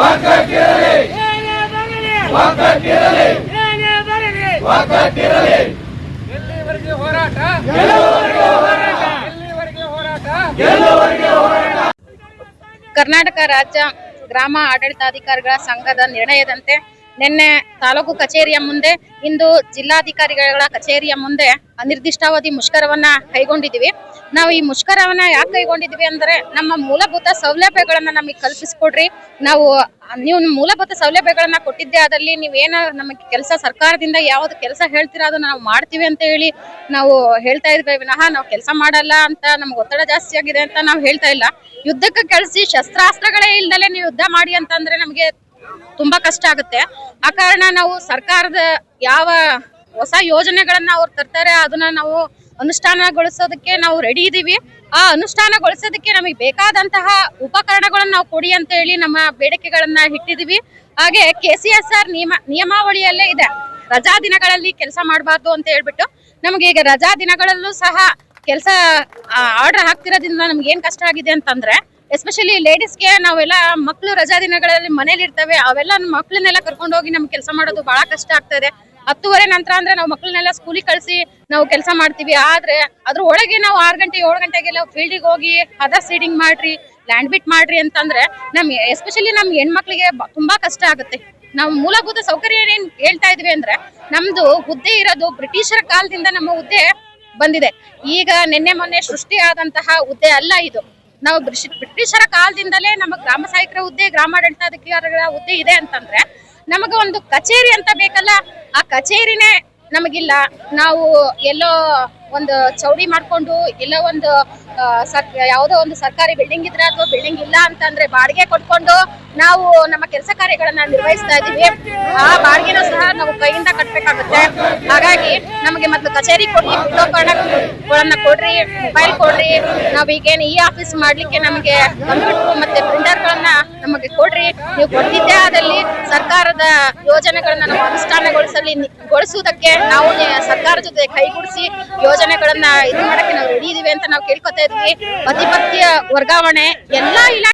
ಒಗ್ಗಟ್ಟಿರಲಿ ಏನೇ ಬರಲಿ ಒಗ್ಗಟ್ಟಿರಲಿ ಏನೇ ಬರಲಿ ಒಗ್ಗಟ್ಟಿರಲಿ ಎಲ್ಲಿವರೆಗೆ ಹೋರಾಟ? ಎಲ್ಲಿವರೆಗೆ ಹೋರಾಟ? ಕರ್ನಾಟಕ ರಾಜ್ಯ ಗ್ರಾಮ ಆಡಳಿತಾಧಿಕಾರಿಗಳ ಸಂಘದ ನಿರ್ಣಯದಂತೆ ನಿನ್ನೆ ತಾಲೂಕು ಕಚೇರಿಯ ಮುಂದೆ, ಇಂದು ಜಿಲ್ಲಾಧಿಕಾರಿಗಳ ಕಚೇರಿಯ ಮುಂದೆ ಅನಿರ್ದಿಷ್ಟಾವಧಿ ಮುಷ್ಕರವನ್ನ ಕೈಗೊಂಡಿದ್ದೀವಿ. ನಾವು ಈ ಮುಷ್ಕರವನ್ನ ಯಾಕೆ ಕೈಗೊಂಡಿದ್ವಿ ಅಂದ್ರೆ, ನಮ್ಮ ಮೂಲಭೂತ ಸೌಲಭ್ಯಗಳನ್ನ ನಮಗೆ ಕಲ್ಪಿಸ್ಕೊಡ್ರಿ. ನಾವು, ನೀವು ಮೂಲಭೂತ ಸೌಲಭ್ಯಗಳನ್ನ ಕೊಟ್ಟಿದ್ದೆ ಅದಲ್ಲಿ ನೀವೇನ ನಮಗೆ ಕೆಲಸ ಸರ್ಕಾರದಿಂದ ಯಾವ್ದು ಕೆಲಸ ಹೇಳ್ತೀರಾ ಅದು ನಾವು ಮಾಡ್ತೀವಿ ಅಂತ ಹೇಳಿ ನಾವು ಹೇಳ್ತಾ ಇದ್ವಿ. ವಿನಃ ನಾವು ಕೆಲಸ ಮಾಡಲ್ಲ ಅಂತ ನಮ್ಗೆ ಒತ್ತಡ ಜಾಸ್ತಿ ಆಗಿದೆ ಅಂತ ನಾವು ಹೇಳ್ತಾ ಇಲ್ಲ. ಯುದ್ಧಕ್ಕೆ ಕಳಿಸಿ ಶಸ್ತ್ರಾಸ್ತ್ರಗಳೇ ಇಲ್ದಲೆ ನೀವು ಯುದ್ಧ ಮಾಡಿ ಅಂತಂದ್ರೆ ನಮಗೆ ತುಂಬಾ ಕಷ್ಟ ಆಗುತ್ತೆ. ಆ ಕಾರಣ ನಾವು ಸರ್ಕಾರದ ಯಾವ ಹೊಸ ಯೋಜನೆಗಳನ್ನ ಅವ್ರು ತರ್ತಾರೆ, ಅದನ್ನ ನಾವು ಅನುಷ್ಠಾನಗೊಳಿಸೋದಕ್ಕೆ ನಾವು ರೆಡಿ ಇದೀವಿ. ಆ ಅನುಷ್ಠಾನಗೊಳಿಸೋದಕ್ಕೆ ನಮಗೆ ಬೇಕಾದಂತಹ ಉಪಕರಣಗಳನ್ನ ನಾವು ಕೊಡಿ ಅಂತ ಹೇಳಿ ನಮ್ಮ ಬೇಡಿಕೆಗಳನ್ನ ಇಟ್ಟಿದೀವಿ. ಹಾಗೆ ಕೆ ಸಿ ಎಸ್ ಆರ್ ನಿಯಮ, ನಿಯಮಾವಳಿಯಲ್ಲೇ ಇದೆ. ರಜಾ ದಿನಗಳಲ್ಲಿ ಕೆಲಸ ಮಾಡಬಾರ್ದು ಅಂತ ಹೇಳ್ಬಿಟ್ಟು ನಮಗೆ ಈಗ ರಜಾ ದಿನಗಳಲ್ಲೂ ಸಹ ಕೆಲಸ ಆರ್ಡರ್ ಹಾಕ್ತಿರೋದ್ರಿಂದ ನಮ್ಗೆ ಏನ್ ಕಷ್ಟ ಆಗಿದೆ ಅಂತಂದ್ರೆ ಎಸ್ಪೆಷಲಿ ಲೇಡೀಸ್ಗೆ ನಾವೆಲ್ಲ ಮಕ್ಕಳು ರಜಾ ದಿನಗಳಲ್ಲಿ ಮನೇಲಿ ಇರ್ತವೆ, ಅವೆಲ್ಲ ಮಕ್ಕಳನ್ನೆಲ್ಲ ಕರ್ಕೊಂಡು ಹೋಗಿ ನಮ್ಗೆ ಕೆಲಸ ಮಾಡೋದು ಬಹಳ ಕಷ್ಟ ಆಗ್ತದೆ. ಹತ್ತುವರೆ ನಂತರ ಅಂದ್ರೆ ನಾವು ಮಕ್ಕಳನ್ನೆಲ್ಲ ಸ್ಕೂಲಿಗೆ ಕಳಿಸಿ ನಾವು ಕೆಲಸ ಮಾಡ್ತೀವಿ. ಆದ್ರೆ ಅದ್ರ ಒಳಗೆ ನಾವು ಆರು ಗಂಟೆ, ಏಳು ಗಂಟೆಗೆಲ್ಲ ಫೀಲ್ಡಿಗೆ ಹೋಗಿ ಅದರ್ ಸೀಡಿಂಗ್ ಮಾಡ್ರಿ ಲ್ಯಾಂಡ್ ಬಿಟ್ ಮಾಡ್ರಿ ಅಂತಂದ್ರೆ ನಮ್ ಎಸ್ಪೆಷಲಿ ನಮ್ ಹೆಣ್ಮಕ್ಳಿಗೆ ತುಂಬಾ ಕಷ್ಟ ಆಗುತ್ತೆ. ನಾವು ಮೂಲಭೂತ ಸೌಕರ್ಯ ಏನ್ ಹೇಳ್ತಾ ಇದ್ವಿ ಅಂದ್ರೆ ನಮ್ದು ಹುದ್ದೆ ಇರೋದು ಬ್ರಿಟಿಷರ ಕಾಲದಿಂದ ನಮ್ಮ ಹುದ್ದೆ ಬಂದಿದೆ. ಈಗ ನಿನ್ನೆ ಮೊನ್ನೆ ಸೃಷ್ಟಿ ಆದಂತಹ ಹುದ್ದೆ ಅಲ್ಲ ಇದು. ನಾವು ಬ್ರಿಟಿಷರ ಕಾಲದಿಂದಲೇ ನಮ್ಮ ಗ್ರಾಮ ಸಹಾಯಕರ ಹುದ್ದೆ, ಗ್ರಾಮಾಡಳಿತಾಧಿಕಾರಿಗಳ ಹುದ್ದೆ ಇದೆ ಅಂತಂದ್ರೆ ನಮಗೆ ಒಂದು ಕಚೇರಿ ಅಂತ ಬೇಕಲ್ಲ, ಆ ಕಚೇರಿನೇ ನಮಗಿಲ್ಲ. ನಾವು ಎಲ್ಲೋ ಒಂದು ಚೌಡಿ ಮಾಡ್ಕೊಂಡು, ಎಲ್ಲೋ ಒಂದು ಸರ್, ಯಾವುದೋ ಒಂದು ಸರ್ಕಾರಿ ಬಿಲ್ಡಿಂಗ್ ಇದ್ರೆ ಅಥವಾ ಬಿಲ್ಡಿಂಗ್ ಇಲ್ಲ ಅಂತಂದ್ರೆ ಬಾಡಿಗೆ ಕೊಟ್ಕೊಂಡು ನಾವು ನಮ್ಮ ಕೆಲಸ ಕಾರ್ಯಗಳನ್ನ ನಿರ್ವಹಿಸ್ತಾ ಇದೀವಿ ಆ ಬಾಡಿಗೆನೂ ಸಹ ನಾವು ಕೈಯಿಂದ ಕಟ್ಟಬೇಕಾಗುತ್ತೆ ಹಾಗಾಗಿ ನಮಗೆ ಮತ್ತೆ ಕಚೇರಿ ಕೊಡಿ ಪೀಠೋಪಕರಣಗಳನ್ನ ಕೊಡ್ರಿ ಮೊಬೈಲ್ ಕೊಡ್ರಿ. ನಾವೀಗೇನು ಈ ಆಫೀಸ್ ಮಾಡ್ಲಿಕ್ಕೆ ನಮಗೆ ಕಂಪ್ಯೂಟರ್ ಮತ್ತೆ ಪ್ರಿಂಟರ್ಗಳನ್ನ ನಮಗೆ ಕೊಡ್ರಿ. ನೀವು ಕೊಟ್ಟಿದ್ದೇ ಆದಲ್ಲಿ ಸರ್ಕಾರದ ಯೋಜನೆಗಳನ್ನ ನಾವು ಅನುಷ್ಠಾನಗೊಳಿಸಲಿ, ಗೊಳಿಸುವುದಕ್ಕೆ ನಾವು ಸರ್ಕಾರ ಜೊತೆ ಕೈಗೂಡಿಸಿ ಯೋಜನೆಗಳನ್ನ ಇದು ಮಾಡಕ್ಕೆ ನಾವು ರೆಡಿ ಇದೀವಿ ಅಂತ ನಾವು ಕೇಳ್ಕೊತಾ ಇದ್ವಿ. ಅತಿಪತ್ಯ ವರ್ಗಾವಣೆ ಎಲ್ಲಾ ಇಲಾಖೆ